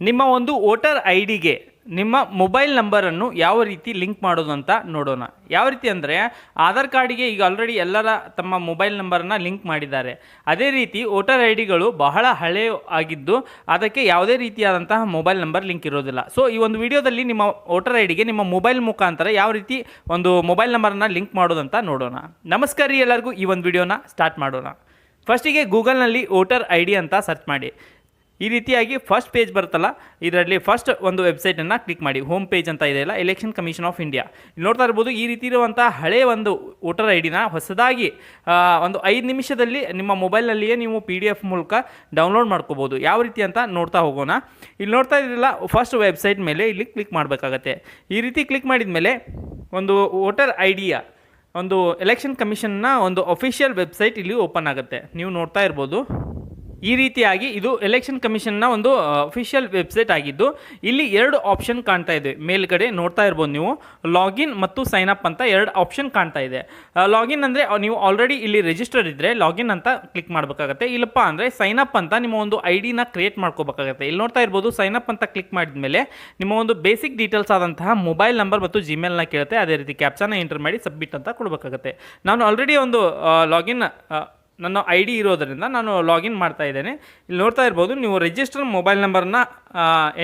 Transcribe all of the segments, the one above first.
ನಿಮ್ಮ ಒಂದು voter I ಡಿಗೆ ನಿಮ್ಮ ಮೊಬೈಲ್ ನಂಬರನ್ನು ಯಾವ ರೀತಿ ಲಿಂಕ್ ಮಾಡೋದು ಅಂತ ನೋಡೋಣ. ಯಾವ ರೀತಿ ಅಂದರೆ ಆಧಾರ್ ಕಾರ್ಡಿಗೆ ಈಗ ಆಲ್ರೆಡಿ ಎಲ್ಲರ ತಮ್ಮ ಮೊಬೈಲ್ ನಂಬರನ್ನು ಲಿಂಕ್ ಮಾಡಿದ್ದಾರೆ. ಅದೇ ರೀತಿ ವೋಟರ್ ಐ ಡಿಗಳು ಬಹಳ ಹಳೆ ಆಗಿದ್ದು ಅದಕ್ಕೆ ಯಾವುದೇ ರೀತಿಯಾದಂತಹ ಮೊಬೈಲ್ ನಂಬರ್ ಲಿಂಕ್ ಇರೋದಿಲ್ಲ. ಸೊ ಈ ಒಂದು ವಿಡಿಯೋದಲ್ಲಿ ನಿಮ್ಮ ವೋಟರ್ ಐ ಡಿಗೆ ನಿಮ್ಮ ಮೊಬೈಲ್ ಮುಖಾಂತರ ಯಾವ ರೀತಿ ಒಂದು ಮೊಬೈಲ್ ನಂಬರನ್ನು ಲಿಂಕ್ ಮಾಡೋದಂತ ನೋಡೋಣ. ನಮಸ್ಕಾರ ರೀ ಎಲ್ಲರಿಗೂ, ಈ ಒಂದು ವಿಡಿಯೋನ ಸ್ಟಾರ್ಟ್ ಮಾಡೋಣ. ಫಸ್ಟಿಗೆ ಗೂಗಲ್ನಲ್ಲಿ ವೋಟರ್ ಐ ಡಿ ಅಂತ ಸರ್ಚ್ ಮಾಡಿ. ಈ ರೀತಿಯಾಗಿ ಫಸ್ಟ್ ಪೇಜ್ ಬರುತ್ತಲ್ಲ, ಇದರಲ್ಲಿ ಫಸ್ಟ್ ಒಂದು ವೆಬ್ಸೈಟನ್ನು ಕ್ಲಿಕ್ ಮಾಡಿ. ಹೋಮ್ ಪೇಜ್ ಅಂತ ಇದೆಯಲ್ಲ ಎಲೆಕ್ಷನ್ ಕಮಿಷನ್ ಆಫ್ ಇಂಡಿಯಾ ಇಲ್ಲಿ ನೋಡ್ತಾ ಇರ್ಬೋದು, ಈ ರೀತಿ ಇರುವಂಥ ಹಳೆಯ ಒಂದು ವೋಟರ್ ಐ ಡಿನ ಹೊಸದಾಗಿ ಒಂದು ಐದು ನಿಮಿಷದಲ್ಲಿ ನಿಮ್ಮ ಮೊಬೈಲ್ನಲ್ಲಿಯೇ ನೀವು ಪಿ ಡಿ ಎಫ್ ಮೂಲಕ ಡೌನ್ಲೋಡ್ ಮಾಡ್ಕೋಬೋದು. ಯಾವ ರೀತಿ ಅಂತ ನೋಡ್ತಾ ಹೋಗೋಣ. ಇಲ್ಲಿ ನೋಡ್ತಾ ಇದ್ದಿಲ್ಲ ಫಸ್ಟ್ ವೆಬ್ಸೈಟ್ ಮೇಲೆ ಇಲ್ಲಿ ಕ್ಲಿಕ್ ಮಾಡಬೇಕಾಗತ್ತೆ. ಈ ರೀತಿ ಕ್ಲಿಕ್ ಮಾಡಿದ ಮೇಲೆ ಒಂದು ವೋಟರ್ ಐ ಡಿಯ ಒಂದು ಎಲೆಕ್ಷನ್ ಕಮಿಷನ್ನ ಒಂದು ಅಫಿಷಿಯಲ್ ವೆಬ್ಸೈಟ್ ಇಲ್ಲಿ ಓಪನ್ ಆಗುತ್ತೆ. ನೀವು ನೋಡ್ತಾ ಇರ್ಬೋದು. ಈ ರೀತಿಯಾಗಿ ಇದು ಎಲೆಕ್ಷನ್ ಕಮಿಷನ್ನ ಒಂದು ಅಫಿಷಿಯಲ್ ವೆಬ್ಸೈಟ್ ಆಗಿದ್ದು, ಇಲ್ಲಿ ಎರಡು ಆಪ್ಷನ್ ಕಾಣ್ತಾ ಇದೆ. ಮೇಲ್ಗಡೆ ನೋಡ್ತಾ ಇರ್ಬೋದು ನೀವು ಲಾಗಿನ್ ಮತ್ತು ಸೈನ್ ಅಪ್ ಅಂತ ಎರಡು ಆಪ್ಷನ್ ಕಾಣ್ತಾ ಇದೆ. ಲಾಗಿನ್ ಅಂದರೆ ನೀವು ಆಲ್ರೆಡಿ ಇಲ್ಲಿ ರಿಜಿಸ್ಟರ್ ಇದ್ದರೆ ಲಾಗಿನ್ ಅಂತ ಕ್ಲಿಕ್ ಮಾಡಬೇಕಾಗತ್ತೆ. ಇಲ್ಲಪ್ಪ ಅಂದರೆ ಸೈನ್ ಅಪ್ ಅಂತ ನಿಮ್ಮ ಒಂದು ಐ ಡಿನ ಕ್ರಿಯೇಟ್ ಮಾಡ್ಕೋಬೇಕಾಗತ್ತೆ. ಇಲ್ಲಿ ನೋಡ್ತಾ ಇರ್ಬೋದು ಸೈನ್ ಅಪ್ ಅಂತ ಕ್ಲಿಕ್ ಮಾಡಿದ ಮೇಲೆ ನಿಮ್ಮ ಒಂದು ಬೇಸಿಕ್ ಡೀಟೇಲ್ಸ್ ಆದಂತಹ ಮೊಬೈಲ್ ನಂಬರ್ ಮತ್ತು ಜಿಮೇಲ್ನ ಕೇಳುತ್ತೆ. ಅದೇ ರೀತಿ ಕ್ಯಾಪ್ಚನ್ನ ಎಂಟರ್ ಮಾಡಿ ಸಬ್ಮಿಟ್ ಅಂತ ಕೊಡಬೇಕಾಗತ್ತೆ. ನಾನು ಆಲ್ರೆಡಿ ಒಂದು ಲಾಗಿನ್ ನನ್ನ ಐ ಡಿ ಇರೋದರಿಂದ ನಾನು ಲಾಗಿನ್ ಮಾಡ್ತಾ ಇದ್ದೇನೆ. ಇಲ್ಲಿ ನೋಡ್ತಾ ಇರ್ಬೋದು, ನೀವು ರಿಜಿಸ್ಟರ್ ಮೊಬೈಲ್ ನಂಬರ್ನ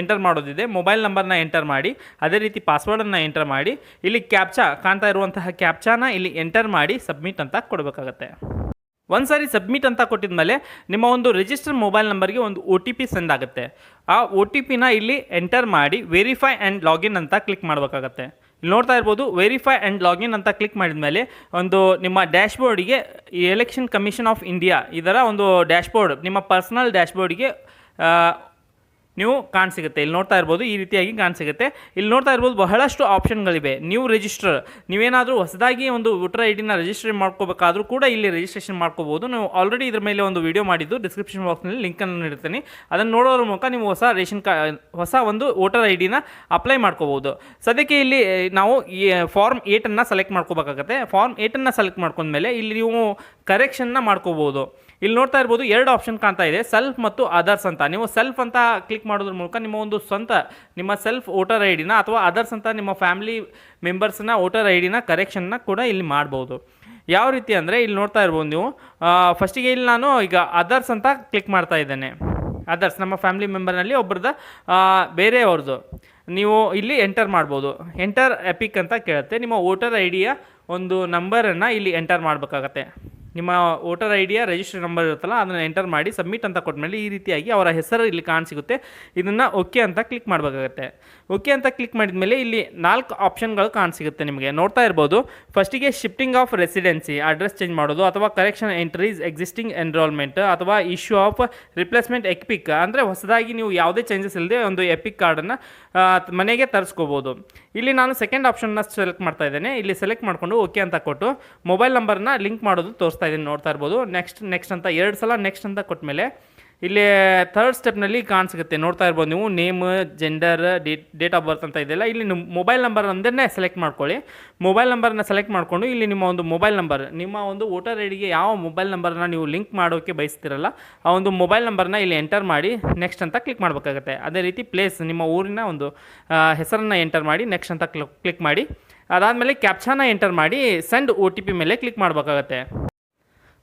ಎಂಟರ್ ಮಾಡೋದಿದೆ. ಮೊಬೈಲ್ ನಂಬರ್ನ ಎಂಟರ್ ಮಾಡಿ, ಅದೇ ರೀತಿ ಪಾಸ್ವರ್ಡನ್ನು ಎಂಟರ್ ಮಾಡಿ, ಇಲ್ಲಿ ಕ್ಯಾಪ್ಚಾ ಕಾಣ್ತಾ ಇರುವಂತಹ ಕ್ಯಾಪ್ಚಾನ ಇಲ್ಲಿ ಎಂಟರ್ ಮಾಡಿ ಸಬ್ಮಿಟ್ ಅಂತ ಕೊಡಬೇಕಾಗತ್ತೆ. ಒಂದು ಸಾರಿ ಸಬ್ಮಿಟ್ ಅಂತ ಕೊಟ್ಟಿದ ಮೇಲೆ ನಿಮ್ಮ ಒಂದು ರಿಜಿಸ್ಟರ್ ಮೊಬೈಲ್ ನಂಬರ್ಗೆ ಒಂದು ಒ ಟಿ ಪಿ ಸೆಂಡ್ ಆಗುತ್ತೆ. ಆ ಒ ಟಿ ಪಿನ ಇಲ್ಲಿ ಎಂಟರ್ ಮಾಡಿ ವೆರಿಫೈ ಆ್ಯಂಡ್ ಲಾಗಿನ್ ಅಂತ ಕ್ಲಿಕ್ ಮಾಡಬೇಕಾಗತ್ತೆ. ನೋಡ್ತಾ ಇರ್ಬೋದು ವೆರಿಫೈ ಆ್ಯಂಡ್ ಲಾಗಿನ್ ಅಂತ ಕ್ಲಿಕ್ ಮಾಡಿದ ಮೇಲೆ ಒಂದು ನಿಮ್ಮ ಡ್ಯಾಶ್ಬೋರ್ಡಿಗೆ ಎಲೆಕ್ಷನ್ ಕಮಿಷನ್ ಆಫ್ ಇಂಡಿಯಾ ಇದರ ಒಂದು ಡ್ಯಾಶ್ಬೋರ್ಡ್ ನಿಮ್ಮ ಪರ್ಸನಲ್ ಡ್ಯಾಶ್ಬೋರ್ಡಿಗೆ ನೀವು ಕಾಣಸಿಗುತ್ತೆ. ಇಲ್ಲಿ ನೋಡ್ತಾ ಇರ್ಬೋದು ಈ ರೀತಿಯಾಗಿ ಕಾಣಿಸುತ್ತೆ ಇಲ್ಲಿ ನೋಡ್ತಾ ಇರ್ಬೋದು ಬಹಳಷ್ಟು ಆಪ್ಷನ್ಗಳಿವೆ. ನೀವು ರಿಜಿಸ್ಟರ್ ನೀವೇನಾದರೂ ಹೊಸದಾಗಿ ಒಂದು ವೋಟರ್ ಐ ಡಿನ ರಿಜಿಸ್ಟರ್ ಮಾಡ್ಕೋಬೇಕಾದ್ರೂ ಕೂಡ ಇಲ್ಲಿ ರಿಜಿಸ್ಟ್ರೇಷನ್ ಮಾಡ್ಕೋಬೋದು. ನೀವು ಆಲ್ರೆಡಿ ಇದ್ರ ಮೇಲೆ ಒಂದು ವಿಡಿಯೋ ಮಾಡಿದ್ದು, ಡಿಸ್ಕ್ರಿಪ್ಷನ್ ಬಾಕ್ಸ್ನಲ್ಲಿ ಲಿಂಕನ್ನು ನೀಡ್ತೀನಿ ಅದನ್ನು ನೋಡೋದ್ರ ಮೂಲಕ ನೀವು ಹೊಸ ರೇಷನ್ ಕಾ, ಹೊಸ ಒಂದು ವೋಟರ್ ಐ ಡಿನ ಅಪ್ಲೈ ಮಾಡ್ಕೋಬೋದು. ಸದ್ಯಕ್ಕೆ ಇಲ್ಲಿ ನಾವು ಈ ಫಾರ್ಮ್ ಏಟನ್ನು ಸೆಲೆಕ್ಟ್ ಮಾಡ್ಕೋಬೇಕಾಗತ್ತೆ. ಫಾರ್ಮ್ ಏಟನ್ನು ಸೆಲೆಕ್ಟ್ ಮಾಡ್ಕೊಂಡ್ಮೇಲೆ ಇಲ್ಲಿ ನೀವು ಕರೆಕ್ಷನ್ನ ಮಾಡ್ಕೋಬೋದು. ಇಲ್ಲಿ ನೋಡ್ತಾ ಇರ್ಬೋದು ಎರಡು ಆಪ್ಷನ್ ಕಾಣ್ತಾ ಇದೆ ಸೆಲ್ಫ್ ಮತ್ತು ಅದರ್ಸ್ ಅಂತ. ನೀವು ಸೆಲ್ಫ್ ಅಂತ ಕ್ಲಿಕ್ ಮಾಡೋದ್ರ ಮೂಲಕ ನಿಮ್ಮ ಒಂದು ಸ್ವಂತ, ನಿಮ್ಮ ಸೆಲ್ಫ್ ವೋಟರ್ ಐ ಡಿನ ಅಥವಾ ಅದರ್ಸ್ ಅಂತ ನಿಮ್ಮ ಫ್ಯಾಮಿಲಿ ಮೆಂಬರ್ಸ್ನ ವೋಟರ್ ಐ ಡಿನ ಕರೆಕ್ಷನ್ನ ಕೂಡ ಇಲ್ಲಿ ಮಾಡ್ಬೋದು. ಯಾವ ರೀತಿ ಅಂದರೆ ಇಲ್ಲಿ ನೋಡ್ತಾ ಇರ್ಬೋದು ನೀವು ಫಸ್ಟಿಗೆ ಇಲ್ಲಿ ನಾನು ಈಗ ಅದರ್ಸ್ ಅಂತ ಕ್ಲಿಕ್ ಮಾಡ್ತಾ ಇದ್ದೇನೆ. ಅದರ್ಸ್ ನಮ್ಮ ಫ್ಯಾಮಿಲಿ ಮೆಂಬರ್ನಲ್ಲಿ ಒಬ್ಬರದ ಬೇರೆಯವ್ರದ್ದು. ನೀವು ಇಲ್ಲಿ ಎಂಟರ್ ಮಾಡ್ಬೋದು. ಎಂಟರ್ ಎಪಿಕ್ ಅಂತ ಕೇಳುತ್ತೆ. ನಿಮ್ಮ ವೋಟರ್ ಐ ಡಿಯ ಒಂದು ನಂಬರನ್ನು ಇಲ್ಲಿ ಎಂಟರ್ ಮಾಡಬೇಕಾಗತ್ತೆ. ನಿಮ್ಮ ವೋಟರ್ ಐ ಡಿಯ ರಿಜಿಸ್ಟರ್ ನಂಬರ್ ಇರುತ್ತಲ್ಲ, ಅದನ್ನು ಎಂಟರ್ ಮಾಡಿ ಸಬ್ಮಿಟ್ ಅಂತ ಕೊಟ್ಟಮೇಲೆ ಈ ರೀತಿಯಾಗಿ ಅವರ ಹೆಸರು ಇಲ್ಲಿ ಕಾಣಿಸಿಗುತ್ತೆ. ಇದನ್ನು ಓಕೆ ಅಂತ ಕ್ಲಿಕ್ ಮಾಡಬೇಕಾಗತ್ತೆ. ಓಕೆ ಅಂತ ಕ್ಲಿಕ್ ಮಾಡಿದ ಮೇಲೆ ಇಲ್ಲಿ ನಾಲ್ಕು ಆಪ್ಷನ್ಗಳು ಕಾಣಿಸಿಗುತ್ತೆ ನಿಮಗೆ. ನೋಡ್ತಾ ಇರ್ಬೋದು. ಫಸ್ಟಿಗೆ shifting of residency address change ಮಾಡೋದು, ಅಥವಾ ಕರೆಕ್ಷನ್ ಎಂಟ್ರೀಸ್ ಎಕ್ಸಿಸ್ಟಿಂಗ್ ಎನ್ರೋಲ್ಮೆಂಟ್ ಅಥವಾ ಇಶ್ಯೂ ಆಫ್ ರಿಪ್ಲೇಸ್ಮೆಂಟ್ ಎಕ್ಪಿಕ್ ಅಂದರೆ ಹೊಸದಾಗಿ ನೀವು ಯಾವುದೇ ಚೇಂಜಸ್ ಇಲ್ಲದೆ ಒಂದು ಎಪಿಕ್ ಕಾರ್ಡನ್ನು ಮನೆಗೆ ತರಿಸ್ಕೋಬೋದು. ಇಲ್ಲಿ ನಾನು ಸೆಕೆಂಡ್ ಆಪ್ಷನ್ನ ಸೆಲೆಕ್ಟ್ ಮಾಡ್ತಾ ಇದ್ದೇನೆ. ಇಲ್ಲಿ ಸೆಲೆಕ್ಟ್ ಮಾಡಿಕೊಂಡು ಓಕೆ ಅಂತ ಕೊಟ್ಟು ಮೊಬೈಲ್ ನಂಬರ್ನ ಲಿಂಕ್ ಮಾಡೋದು ತೋರಿಸ್ತಾ ಇದ್ದೀನಿ ನೋಡ್ತಾ ಇರ್ಬೋದು. ನೆಕ್ಸ್ಟ್ ನೆಕ್ಸ್ಟ್ ಅಂತ, ಎರಡು ಸಲ ನೆಕ್ಸ್ಟ್ ಅಂತ ಕೊಟ್ಟಮೇಲೆ ಇಲ್ಲಿ ಥರ್ಡ್ ಸ್ಟೆಪ್ನಲ್ಲಿ ಕಾಣಿಸುತ್ತೆ ನೋಡ್ತಾ ಇರ್ಬೋದು ನೀವು name gender date date of birth ಅಂತ ಇದೆಯಲ್ಲ ಇಲ್ಲಿ ನಿಮ್ಮ ಮೊಬೈಲ್ ನಂಬರ್ ಒಂದನ್ನೇ ಸೆಲೆಕ್ಟ್ ಮಾಡ್ಕೊಳ್ಳಿ. ಮೊಬೈಲ್ ನಂಬರ್ನ ಸೆಲೆಕ್ಟ್ ಮಾಡಿಕೊಂಡು, ಇಲ್ಲಿ ನಿಮ್ಮ ಒಂದು ಮೊಬೈಲ್ ನಂಬರ್ ನಿಮ್ಮ ಒಂದು ವೋಟರ್ ಐ ಡಿಗೆ ಯಾವ ಮೊಬೈಲ್ ನಂಬರ್ನ ನೀವು ಲಿಂಕ್ ಮಾಡೋಕ್ಕೆ ಬಯಸ್ತಿರಲ್ಲ, ಆ ಒಂದು ಮೊಬೈಲ್ ನಂಬರ್ನ ಇಲ್ಲಿ ಎಂಟರ್ ಮಾಡಿ ನೆಕ್ಸ್ಟ್ ಅಂತ ಕ್ಲಿಕ್ ಮಾಡಬೇಕಾಗುತ್ತೆ. ಅದೇ ರೀತಿ ಪ್ಲೇಸ್ ನಿಮ್ಮ ಊರಿನ ಒಂದು ಹೆಸರನ್ನು ಎಂಟರ್ ಮಾಡಿ ನೆಕ್ಸ್ಟ್ ಅಂತ ಕ್ಲಿಕ್ ಮಾಡಿ. ಅದಾದಮೇಲೆ ಕ್ಯಾಪ್ಚಾನ ಎಂಟರ್ ಮಾಡಿ ಸೆಂಡ್ ಒ ಟಿ ಪಿ ಮೇಲೆ ಕ್ಲಿಕ್ ಮಾಡಬೇಕಾಗತ್ತೆ.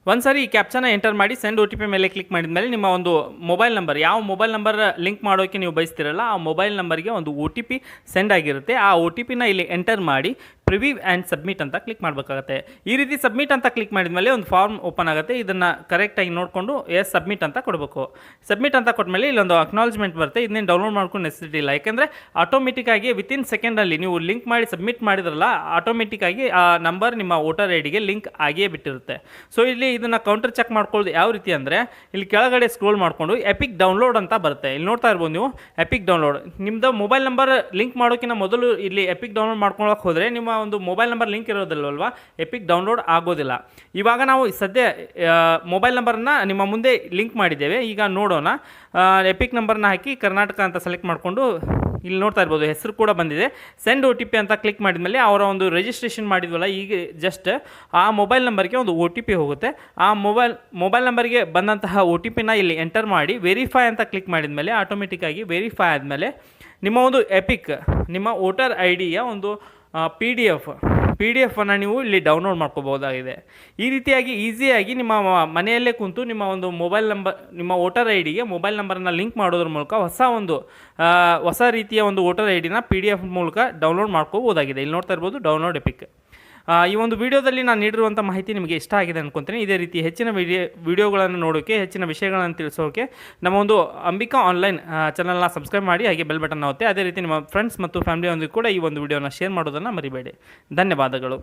ಒಂದು ಸಾರಿ ಈ ಕ್ಯಾಪ್ಚನ್ನ ಎಂಟರ್ ಮಾಡಿ ಸೆಂಡ್ ಒ ಟಿ ಪಿ ಮೇಲೆ ಕ್ಲಿಕ್ ಮಾಡಿದ ಮೇಲೆ ನಿಮ್ಮ ಒಂದು ಮೊಬೈಲ್ ನಂಬರ್ ಯಾವ ಮೊಬೈಲ್ ನಂಬರ್ ಲಿಂಕ್ ಮಾಡೋಕ್ಕೆ ನೀವು ಬಯಸ್ತಿರಲ್ಲ, ಆ ಮೊಬೈಲ್ ನಂಬರ್ಗೆ ಒಂದು ಒ ಟಿ ಪಿ ಸೆಂಡ್ ಆಗಿರುತ್ತೆ. ಆ ಒ ಟಿ ಪಿನ ಇಲ್ಲಿ ಎಂಟರ್ ಮಾಡಿ ಪ್ರಿವ್ಯೂ ಆ್ಯಂಡ್ ಸಬ್ಮಿಟ್ ಅಂತ ಕ್ಲಿಕ್ ಮಾಡಬೇಕಾಗತ್ತೆ. ಈ ರೀತಿ ಸಬ್ಮಿಟ್ ಅಂತ ಕ್ಲಿಕ್ ಮಾಡಿದ ಮೇಲೆ ಒಂದು ಫಾರ್ಮ್ ಓಪನ್ ಆಗುತ್ತೆ. ಇದನ್ನು ಕರೆಕ್ಟಾಗಿ ನೋಡಿಕೊಂಡು ಎಸ್ ಸಬ್ಮಿಟ್ ಅಂತ ಕೊಡಬೇಕು. ಸಬ್ಮಿಟ್ ಅಂತ ಕೊಟ್ಟಮೇಲೆ ಇಲ್ಲೊಂದು ಅಕ್ನಾಲಜ್ಮೆಂಟ್ ಬರುತ್ತೆ. ಇದನ್ನೇ ಡೌನ್ಲೋಡ್ ಮಾಡ್ಕೊಂಡು ನೆಸಿಟಿ ಇಲ್ಲ. ಯಾಕೆಂದರೆ ಆಟೋಮೆಟಿಕ್ಕಾಗಿ ವಿತಿನ್ ಸೆಕೆಂಡಲ್ಲಿ ನೀವು ಲಿಂಕ್ ಮಾಡಿ ಸಬ್ಮಿಟ್ ಮಾಡಿದ್ರಲ್ಲ ಆಟೋಮೆಟಿಕ್ಕಾಗಿ ಆ ನಂಬರ್ ನಿಮ್ಮ ವೋಟರ್ ಐ ಡಿಗೆ ಲಿಂಕ್ ಆಗಿಯೇ ಬಿಟ್ಟಿರುತ್ತೆ. ಸೊ ಇಲ್ಲಿ ಇದನ್ನು ಕೌಂಟರ್ ಚೆಕ್ ಮಾಡ್ಕೊಳ್ಳೋದು ಯಾವ ರೀತಿ ಅಂದರೆ, ಇಲ್ಲಿ ಕೆಳಗಡೆ ಸ್ಕ್ರೋಲ್ ಮಾಡಿಕೊಂಡು ಎಪಿಕ್ ಡೌನ್ಲೋಡ್ ಅಂತ ಬರುತ್ತೆ. ಇಲ್ಲಿ ನೋಡ್ತಾ ಇರ್ಬೋದು ನೀವು ಎಪಿಕ್ ಡೌನ್ಲೋಡ್ ನಿಮ್ಮದು ಮೊಬೈಲ್ ನಂಬರ್ ಲಿಂಕ್ ಮಾಡೋಕ್ಕಿಂತ ಮೊದಲು ಇಲ್ಲಿ ಎಪಿಕ್ ಡೌನ್ಲೋಡ್ ಮಾಡ್ಕೊಳಕ್ಕೆ ಹೋದರೆ ನಿಮ್ಮ ಒಂದು ಮೊಬೈಲ್ ನಂಬರ್ ಲಿಂಕ್ ಇರೋದಿಲ್ಲವಲ್ವಾ ಎಪಿಕ್ ಡೌನ್ಲೋಡ್ ಆಗೋದಿಲ್ಲ. ಇವಾಗ ನಾವು ಸದ್ಯ ಮೊಬೈಲ್ ನಂಬರನ್ನ ನಿಮ್ಮ ಮುಂದೆ ಲಿಂಕ್ ಮಾಡಿದ್ದೇವೆ. ಈಗ ನೋಡೋಣ. ಎಪಿಕ್ ನಂಬರ್ನ ಹಾಕಿ ಕರ್ನಾಟಕ ಅಂತ ಸೆಲೆಕ್ಟ್ ಮಾಡಿಕೊಂಡು ಇಲ್ಲಿ ನೋಡ್ತಾ ಇರ್ಬೋದು. ಹೆಸರು ಕೂಡ ಬಂದಿದೆ. ಸೆಂಡ್ ಒ ಟಿ ಪಿ ಅಂತ ಕ್ಲಿಕ್ ಮಾಡಿದ್ಮೇಲೆ ಅವರ ಒಂದು ರಿಜಿಸ್ಟ್ರೇಷನ್ ಮಾಡಿದ್ವಲ್ಲ, ಈಗ ಜಸ್ಟ್ ಆ ಮೊಬೈಲ್ ನಂಬರ್ಗೆ ಒಂದು ಒ ಟಿ ಪಿ ಹೋಗುತ್ತೆ. ಆ ಮೊಬೈಲ್ ಮೊಬೈಲ್ ನಂಬರ್ಗೆ ಬಂದಂತಹ ಒ ಟಿ ಪಿನ ಇಲ್ಲಿ ಎಂಟರ್ ಮಾಡಿ ವೆರಿಫೈ ಅಂತ ಕ್ಲಿಕ್ ಮಾಡಿದ್ಮೇಲೆ ಆಟೋಮೆಟಿಕ್ಕಾಗಿ ವೆರಿಫೈ ಆದಮೇಲೆ ನಿಮ್ಮ ಒಂದು ಎಪಿಕ್ ನಿಮ್ಮ ವೋಟರ್ ಐ ಡಿಯ ಒಂದು P D F P D ಎಫನ್ನು ನೀವು ಇಲ್ಲಿ ಡೌನ್ಲೋಡ್ ಮಾಡ್ಕೋಬೋದಾಗಿದೆ ಈ ರೀತಿಯಾಗಿ ಈಸಿಯಾಗಿ ನಿಮ್ಮ ಮನೆಯಲ್ಲೇ ಕುಂತು ನಿಮ್ಮ ಒಂದು ಮೊಬೈಲ್ ನಂಬರ್ ನಿಮ್ಮ ವೋಟರ್ ಐ ಡಿಗೆ ಮೊಬೈಲ್ ನಂಬರನ್ನು ಲಿಂಕ್ ಮಾಡೋದ್ರ ಮೂಲಕ ಹೊಸ ಒಂದು ಹೊಸ ರೀತಿಯ ಒಂದು ವೋಟರ್ ಐ ಡಿನ ಪಿ ಡಿ ಎಫ್ ಮೂಲಕ ಡೌನ್ಲೋಡ್ ಮಾಡ್ಕೋಬೋದಾಗಿದೆ ಇಲ್ಲಿ ನೋಡ್ತಾ ಇರ್ಬೋದು ಡೌನ್ಲೋಡ್ ಎಪಿಕ್ ಈ ಒಂದು ವಿಡಿಯೋದಲ್ಲಿ ನಾನು ನೀಡಿರುವಂಥ ಮಾಹಿತಿ ನಿಮಗೆ ಇಷ್ಟ ಆಗಿದೆ ಅನ್ಕೊತೀನಿ. ಇದೇ ರೀತಿ ಹೆಚ್ಚಿನ ವಿಡಿಯೋ ವಿಡಿಯೋಗಳನ್ನು ನೋಡೋಕ್ಕೆ ಹೆಚ್ಚಿನ ವಿಷಯಗಳನ್ನು ತಿಳಿಸೋಕೆ ನಮ್ಮ ಒಂದು ಅಂಬಿಕಾ ಆನ್ಲೈನ್ ಚಾನಲ್ನ ಸಬ್ಸ್ಕ್ರೈಬ್ ಮಾಡಿ, ಹಾಗೆ ಬೆಲ್ ಬಟನ್ ಆಗುತ್ತೆ ಅದೇ ರೀತಿ ನಿಮ್ಮ ಫ್ರೆಂಡ್ಸ್ ಮತ್ತು ಫ್ಯಾಮಿಲಿಯೊಂದಿಗೆ ಕೂಡ ಈ ಒಂದು ವಿಡಿಯೋನ ಶೇರ್ ಮಾಡೋದನ್ನು ಮರಿಬೇಡಿ. ಧನ್ಯವಾದಗಳು.